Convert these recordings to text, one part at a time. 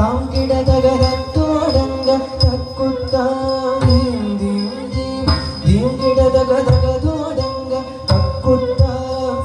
താം കിടതകരത്തോടങ്ക തക്കുത്താം ദീം കിടതകതകതോടങ്ക തക്കുത്താം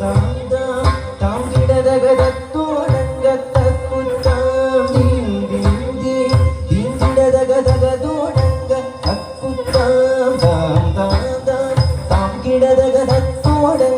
താം താം താം കിടതകരത്തോടങ്ക തക്കുത്താം ദീം ദീം ദീം ദീം കിടതകതകതോടങ്ക തക്കുത്താം താം താം താം താം കിടതകരത്തോടങ്ക